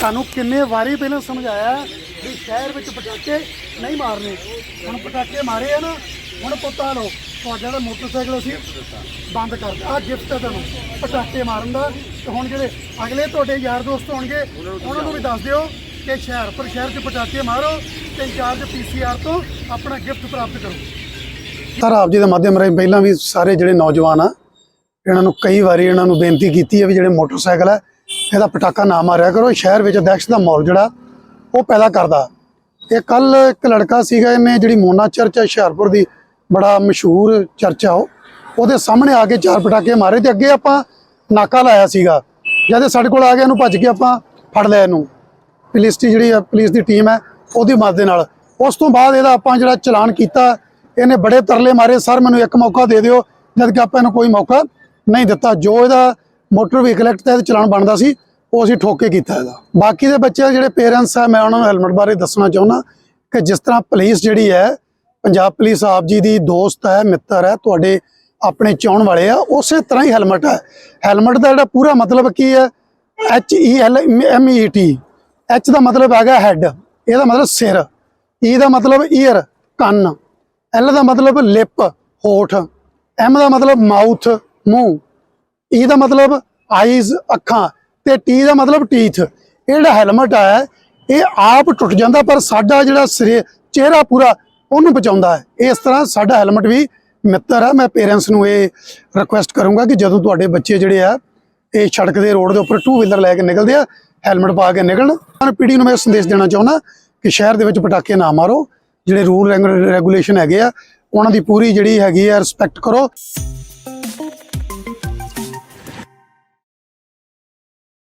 ਸਾਨੂੰ ਕਿੰਨੇ ਵਾਰੀ ਪਹਿਲਾਂ ਸਮਝਾਇਆ ਵੀ ਸ਼ਹਿਰ ਵਿੱਚ ਪਟਾਕੇ ਨਹੀਂ ਮਾਰਨੇ। ਹੁਣ ਪਟਾਕੇ ਮਾਰੇ ਆ ਨਾ, ਹੁਣ ਪੁੱਤਾ ਲਓ, ਤੁਹਾਡਾ ਦਾ ਮੋਟਰਸਾਈਕਲ ਅਸੀਂ ਬੰਦ ਕਰ ਆ ਗਿਫਟ ਹੈ ਤੁਹਾਨੂੰ, ਪਟਾਕੇ ਮਾਰਨ ਦਾ। ਤੇ ਹੁਣ ਜਿਹੜੇ ਅਗਲੇ ਤੁਹਾਡੇ ਯਾਰ ਦੋਸਤ ਹੋਣਗੇ, ਉਹਨਾਂ ਨੂੰ ਵੀ ਦੱਸ ਦਿਓ ਕਿ ਸ਼ਹਿਰ, ਪਰ ਸ਼ਹਿਰ 'ਚ ਪਟਾਕੇ ਮਾਰੋ ਤੇ ਇੰਚਾਰਜ ਪੀਸੀਆਰ ਤੋਂ ਆਪਣਾ ਗਿਫਟ ਪ੍ਰਾਪਤ ਕਰੋ। ਸਰ, ਆਪ ਜੀ ਦੇ ਮਾਧਿਅਮ ਰਾਹੀਂ ਪਹਿਲਾਂ ਵੀ ਸਾਰੇ ਜਿਹੜੇ ਨੌਜਵਾਨ ਆ, ਇਹਨਾਂ ਨੂੰ ਕਈ ਵਾਰੀ ਇਹਨਾਂ ਨੂੰ ਬੇਨਤੀ ਕੀਤੀ ਹੈ ਵੀ ਜਿਹੜੇ ਮੋਟਰਸਾਈਕਲ ਹੈ ਇਹਦਾ ਪਟਾਕਾ ਨਾ ਮਾਰਿਆ ਕਰੋ ਸ਼ਹਿਰ ਵਿੱਚ ਦਹਿਸ਼ਤ ਦਾ ਮਾਹੌਲ ਜਿਹੜਾ, ਉਹ ਪੈਦਾ ਕਰਦਾ। ਇਹ ਕੱਲ ਇੱਕ ਲੜਕਾ ਸੀਗਾ, ਇਹਨੇ ਜਿਹੜੀ ਮੋਨਾ ਚਰਚ ਹੈ ਹੁਸ਼ਿਆਰਪੁਰ ਦੀ, ਬੜਾ ਮਸ਼ਹੂਰ ਚਰਚ ਆ ਉਹ। ਉਹਦੇ ਸਾਹਮਣੇ ਆ ਕੇ ਚਾਰ ਪਟਾਕੇ ਮਾਰੇ ਤੇ ਅੱਗੇ ਆਪਾਂ ਨਾਕਾ ਲਾਇਆ ਸੀਗਾ। ਜਦ ਸਾਡੇ ਕੋਲ ਆ ਗਿਆ, ਇਹਨੂੰ ਭੱਜ ਕੇ ਆਪਾਂ ਫੜ ਲਿਆ ਇਹਨੂੰ। ਪੁਲਿਸ ਦੀ ਜਿਹੜੀ ਪੁਲਿਸ ਦੀ ਟੀਮ ਹੈ ਉਹਦੀ ਮਦਦ ਦੇ ਨਾਲ। ਉਸ ਤੋਂ ਬਾਅਦ ਇਹਦਾ ਆਪਾਂ ਜਿਹੜਾ ਚਲਾਨ ਕੀਤਾ, ਇਹਨੇ ਬੜੇ ਤਰਲੇ ਮਾਰੇ, ਸਰ, ਮੈਨੂੰ ਇੱਕ ਮੌਕਾ ਦੇ ਦਿਓ, ਜਦ ਕਿ ਆਪਾਂ ਇਹਨੂੰ ਕੋਈ ਮੌਕਾ ਨਹੀਂ ਦਿੱਤਾ। ਜੋ ਇਹਦਾ ਮੋਟਰ ਵਹੀਕਲ ਐਕਟ ਤਹਿਤ ਚਲਾਨ ਬਣਦਾ ਸੀ, ਉਹ ਅਸੀਂ ਠੋਕੇ ਕੀਤਾ ਹੈਗਾ ਬਾਕੀ ਦੇ ਬੱਚੇ ਜਿਹੜੇ ਪੇਰੈਂਟਸ ਆ, ਮੈਂ ਉਹਨਾਂ ਨੂੰ ਹੈਲਮਟ ਬਾਰੇ ਦੱਸਣਾ ਚਾਹੁੰਦਾ ਕਿ ਜਿਸ ਤਰ੍ਹਾਂ ਪੁਲਿਸ ਜਿਹੜੀ ਹੈ, ਪੰਜਾਬ ਪੁਲਿਸ ਆਪ ਜੀ ਦੀ ਦੋਸਤ ਹੈ, ਮਿੱਤਰ ਹੈ, ਤੁਹਾਡੇ ਆਪਣੇ ਚਾਹਣ ਵਾਲੇ ਆ, ਉਸੇ ਤਰ੍ਹਾਂ ਹੀ ਹੈਲਮਟ ਹੈ। ਹੈਲਮਟ ਦਾ ਜਿਹੜਾ ਪੂਰਾ ਮਤਲਬ ਕੀ ਹੈ H E L M E T H ਦਾ ਮਤਲਬ ਹੈਗਾ ਹੈਡ ਇਹਦਾ ਮਤਲਬ ਸਿਰ ਈ ਦਾ ਮਤਲਬ ਈਅਰ ਕੰਨ ਐਲ ਦਾ ਮਤਲਬ ਲਿਪ ਹੋਠ ਐਮ ਦਾ ਮਤਲਬ ਮਾਊਥ ਮੂੰਹ। ਈ ਦਾ ਮਤਲਬ ਆਈਜ਼ ਅੱਖਾਂ ਤੇ ਟੀ ਦਾ ਮਤਲਬ ਟੀਥ ਇਹ ਜਿਹੜਾ ਹੈਲਮਟ ਹੈ ਇਹ ਆਪ ਟੁੱਟ ਜਾਂਦਾ, ਪਰ ਸਾਡਾ ਜਿਹੜਾ ਸਿਰ ਚਿਹਰਾ ਪੂਰਾ ਉਹਨੂੰ ਬਚਾਉਂਦਾ ਹੈ। ਇਸ ਤਰ੍ਹਾਂ ਸਾਡਾ ਹੈਲਮਟ ਵੀ ਮਿੱਤਰ ਹੈ। ਮੈਂ ਪੇਰੈਂਟਸ ਨੂੰ ਇਹ ਰਿਕੁਐਸਟ ਕਰੂੰਗਾ ਕਿ ਜਦੋਂ ਤੁਹਾਡੇ ਬੱਚੇ ਜਿਹੜੇ ਆ, ਇਹ ਸੜਕ ਦੇ ਰੋਡ ਦੇ ਉੱਪਰ ਟੂ ਵੀਲਰ ਲੈ ਕੇ ਨਿਕਲਦੇ ਆ ਹੈਲਮਟ ਪਾ ਕੇ ਨਿਕਲਣ। ਮੈਂ ਪੀੜੀ ਨੂੰ ਮੈਂ ਸੰਦੇਸ਼ ਦੇਣਾ ਚਾਹੁੰਦਾ ਕਿ ਸ਼ਹਿਰ ਦੇ ਵਿੱਚ ਪਟਾਕੇ ਨਾ ਮਾਰੋ। ਜਿਹੜੇ ਰੂਲ ਰੈਗੂਲੇਸ਼ਨ ਹੈਗੇ ਆ, ਉਹਨਾਂ ਦੀ ਪੂਰੀ ਜਿਹੜੀ ਹੈਗੀ ਆ ਰਿਸਪੈਕਟ ਕਰੋ।